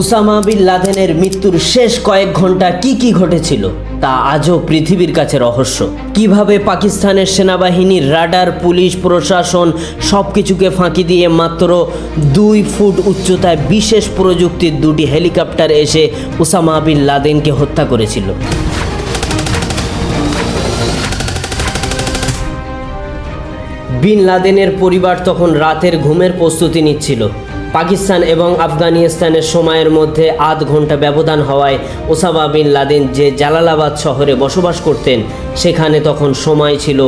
Osama বিন লাদেনের মৃত্যুর শেষ কয়েক ঘণ্টা কি কি ঘটেছিল তা আজও পৃথিবীর কাছে রহস্য। কীভাবে পাকিস্তানের সেনাবাহিনীর রাডার, পুলিশ, প্রশাসন সব কিছুকে ফাঁকি দিয়ে মাত্র দুই ফুট উচ্চতায় বিশেষ প্রযুক্তির দুটি হেলিকপ্টার এসে উসামা বিন লাদেনকে হত্যা করেছিল। বিন লাদেনের পরিবার তখন রাতের ঘুমের প্রস্তুতি নিচ্ছিল। পাকিস্তান এবং আফগানিস্তানের সময়ের মধ্যে আধ ঘণ্টা ব্যবধান হওয়ায় ওসামা বিন লাদেন যে জালালাবাদ শহরে বসবাস করতেন, সেখানে তখন সময় ছিল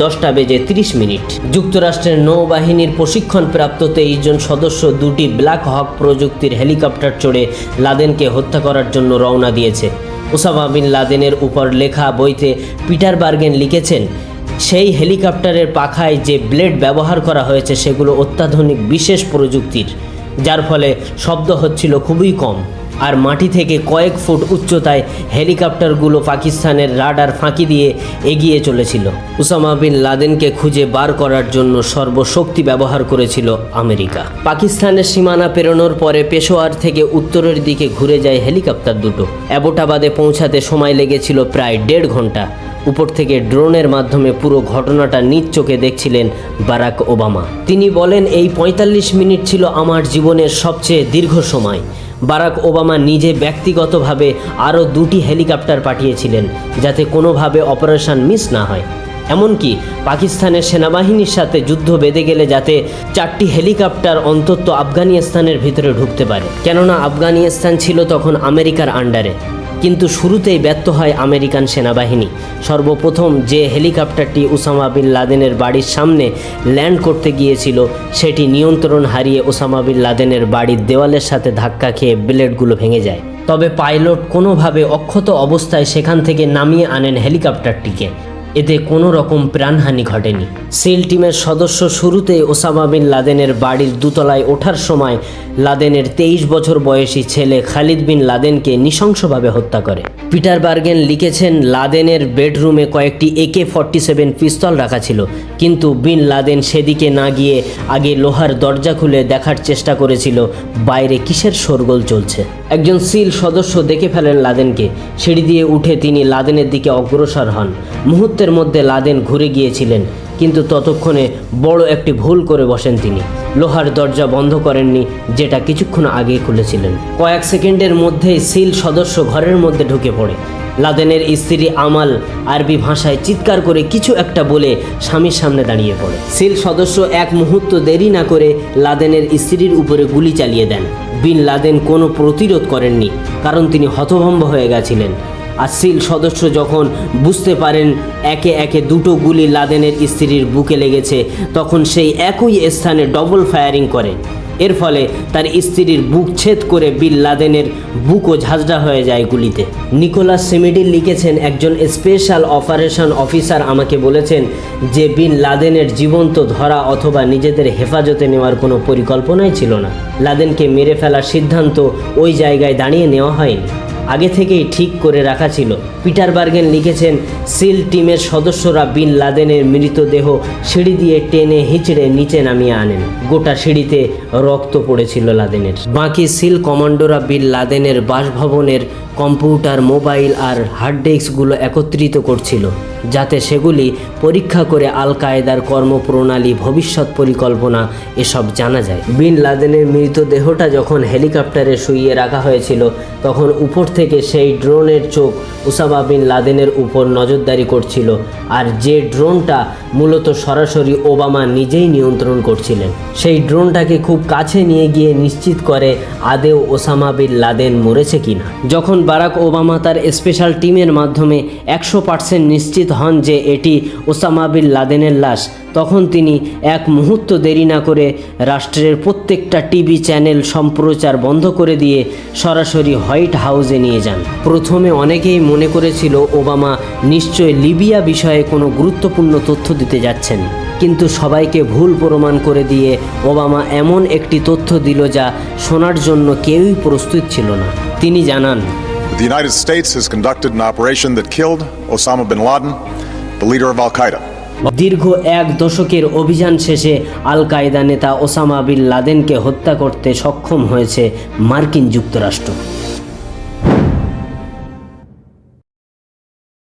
দশটা বেজে তিরিশ মিনিট। যুক্তরাষ্ট্রের নৌবাহিনীর প্রশিক্ষণপ্রাপ্ত তেইশ জন সদস্য দুটি ব্ল্যাক হক প্রযুক্তির হেলিকপ্টার চড়ে লাদেনকে হত্যা করার জন্য রওনা দিয়েছে। ওসামা বিন লাদেনের উপর লেখা বইতে পিটার বার্গেন লিখেছেন, সেই হেলিকপ্টারের পাখায় যে ব্লেড ব্যবহার করা হয়েছে, সেগুলো অত্যাধুনিক বিশেষ প্রযুক্তির। যার ফলে শব্দ হচ্ছিল খুবই কম। আর মাটি থেকে কয়েক ফুট উচ্চতায় হেলিকপ্টারগুলো পাকিস্তানের রাডার ফাঁকি দিয়ে এগিয়ে চলেছিল। উসামা বিন লাদেনকে খুঁজে বার করার জন্য সর্বশক্তি ব্যবহার করেছিল আমেরিকা। পাকিস্তানের সীমানা পেরোনোর পরে পেশোয়ার থেকে উত্তরের দিকে ঘুরে যায় হেলিকপ্টার দুটো। অ্যাবোটাবাদে পৌঁছাতে সময় লেগেছিল প্রায় দেড় ঘণ্টা উপর থেকে ড্রোনের মাধ্যমে পুরো ঘটনাটা নিজ চোখে দেখছিলেন বারাক ওবামা। তিনি বলেন, এই ৪৫ মিনিট ছিল আমার জীবনের সবচেয়ে দীর্ঘ সময়। বারাক ওবামা নিজে ব্যক্তিগতভাবে আরও দুটি হেলিকপ্টার পাঠিয়েছিলেন যাতে কোনোভাবে অপারেশন মিস না হয়। এমনকি পাকিস্তানের সেনাবাহিনীর সাথে যুদ্ধ বেঁধে গেলে যাতে চারটি হেলিকপ্টার অন্তত আফগানিস্তানের ভিতরে ঢুকতে পারে। কেননা আফগানিস্তান ছিল তখন আমেরিকার আন্ডারে। কিন্তু শুরুতেই ব্যর্থ হয় আমেরিকান সেনাবাহিনী। সর্বপ্রথম যে হেলিকপ্টারটি ওসামা বিন লাদেনের বাড়ির সামনে ল্যান্ড করতে গিয়েছিল, সেটি নিয়ন্ত্রণ হারিয়ে ওসামা বিন লাদেনের বাড়ির দেওয়ালের সাথে ধাক্কা খেয়ে ব্লেডগুলো ভেঙে যায়। তবে পাইলট কোনোভাবে অক্ষত অবস্থায় সেখান থেকে নামিয়ে আনেন হেলিকপ্টারটিকে। এতে কোনো রকম প্রাণহানি ঘটেনি। সিল টিমের সদস্য শুরুতে ওসামা বিন লাদেনের বাড়ির দুতলায় ওঠার সময় লাদেনের তেইশ বছর বয়সী ছেলে খালিদ বিন লাদেনকে নৃশংসভাবে হত্যা করে। পিটার বার্গেন লিখেছেন, লাদেনের বেডরুমে কয়েকটি একে ফর্টি সেভেন পিস্তল রাখা ছিল, কিন্তু বিন লাদেন সেদিকে না গিয়ে আগে লোহার দরজা খুলে দেখার চেষ্টা করেছিল, বাইরে কিসের শোরগোল চলছে? একজন সিল সদস্য দেখে ফেলেন লাদেনকে, সিঁড়ি দিয়ে উঠে তিনি লাদেনের দিকে অগ্রসর হন। মুহূর্তের মধ্যে লাদেন ঘুরে গিয়েছিলেন। কিন্তু ততক্ষণে বড় একটি ভুল করে বসেন তিনি। লোহার দরজা বন্ধ করেননি, যেটা কিছুক্ষণ আগে খুলেছিলেন। কয়েক সেকেন্ডের মধ্যেই সিল সদস্য ঘরের মধ্যে ঢুকে পড়ে। লাদেনের স্ত্রী আমাল আরবি ভাষায় চিৎকার করে কিছু একটা বলে স্বামীর সামনে দাঁড়িয়ে পড়ে। সিল সদস্য এক মুহূর্ত দেরি না করে লাদেনের স্ত্রীর উপরে গুলি চালিয়ে দেন। বিন লাদেন কোনো প্রতিরোধ করেননি, কারণ তিনি হতভম্ব হয়ে গেছিলেন। আর সিল সদস্য যখন বুঝতে পারেন একে একে দুটো গুলি লাদেনের স্ত্রীর বুকে লেগেছে, তখন সেই একই স্থানে ডবল ফায়ারিং করে। এর ফলে তার স্ত্রীর বুক ছেদ করে বিল লাদেনের বুকও ঝাঁঝরা হয়ে যায় গুলিতে। নিকোলাস সেমিডিল লিখেছেন, একজন স্পেশাল অপারেশন অফিসার আমাকে বলেছেন যে বিন লাদেনের জীবন্ত ধরা অথবা নিজেদের হেফাজতে নেওয়ার কোনো পরিকল্পনাই ছিল না। লাদেনকে মেরে ফেলার সিদ্ধান্ত ওই জায়গায় দাঁড়িয়ে নেওয়া হয়নি। আগে থেকেই ঠিক করে রাখা ছিল। পিটার বার্গেন লিখেছেন, সিল টিমের সদস্যরা বিন লাদেনের মৃতদেহ সিঁড়ি দিয়ে টেনে হিঁচড়ে নিচে নামিয়ে আনেন। গোটা সিঁড়িতে রক্ত পড়েছিল লাদেনের। বাকি সিল কমান্ডোরা বিন লাদেনের বাসভবনের কম্পিউটার, মোবাইল আর হার্ড ডিস্কগুলো একত্রিত করছিল। যাতে সেগুলি পরীক্ষা করে আল কায়েদার কর্মপ্রণালী, ভবিষ্যৎ পরিকল্পনা এসব জানা যায়। বিন লাদেনের মৃতদেহটা যখন হেলিকপ্টারে শুইয়ে রাখা হয়েছিল, তখন উপর থেকে সেই ড্রোনের চোখ উসামা বিন লাদেনের উপর নজরদারি করছিল আর যে ড্রোনটা মূলত সরাসরি ওবামা নিজেই নিয়ন্ত্রণ করছিলেন। সেই ড্রোনটাকে খুব কাছে নিয়ে গিয়ে নিশ্চিত করে আদেও ওসামা বিন লাদেন মরেছে কিনা। যখন বারাক ওবামা তার স্পেশাল টিমের মাধ্যমে একশো পার্সেন্ট নিশ্চিত হন যে এটি ওসামা বিন লাদেনের লাশ। তখন তিনি এক মুহূর্ত দেরি না করে রাষ্ট্রের প্রত্যেকটা টিভি চ্যানেল সম্প্রচার বন্ধ করে দিয়ে সরাসরি হোয়াইট হাউসে নিয়ে যান। প্রথমে অনেকেই মনে করেছিল ওবামা নিশ্চয় লিবিয়া বিষয়ে কোনো গুরুত্বপূর্ণ তথ্য দিতে যাচ্ছেন। কিন্তু সবাইকে ভুল প্রমাণ করে দিয়ে ওবামা এমন একটি তথ্য দিল যা শোনার জন্য কেউই প্রস্তুত ছিল না। তিনি জানান The United States has conducted an operation that killed Osama bin Laden, the leader of Al Qaeda. দীর্ঘ এক দশকের অভিযান শেষে আল কায়দা নেতা ওসামা বিন লাদেনকে হত্যা করতে সক্ষম হয়েছে মার্কিন যুক্তরাষ্ট্র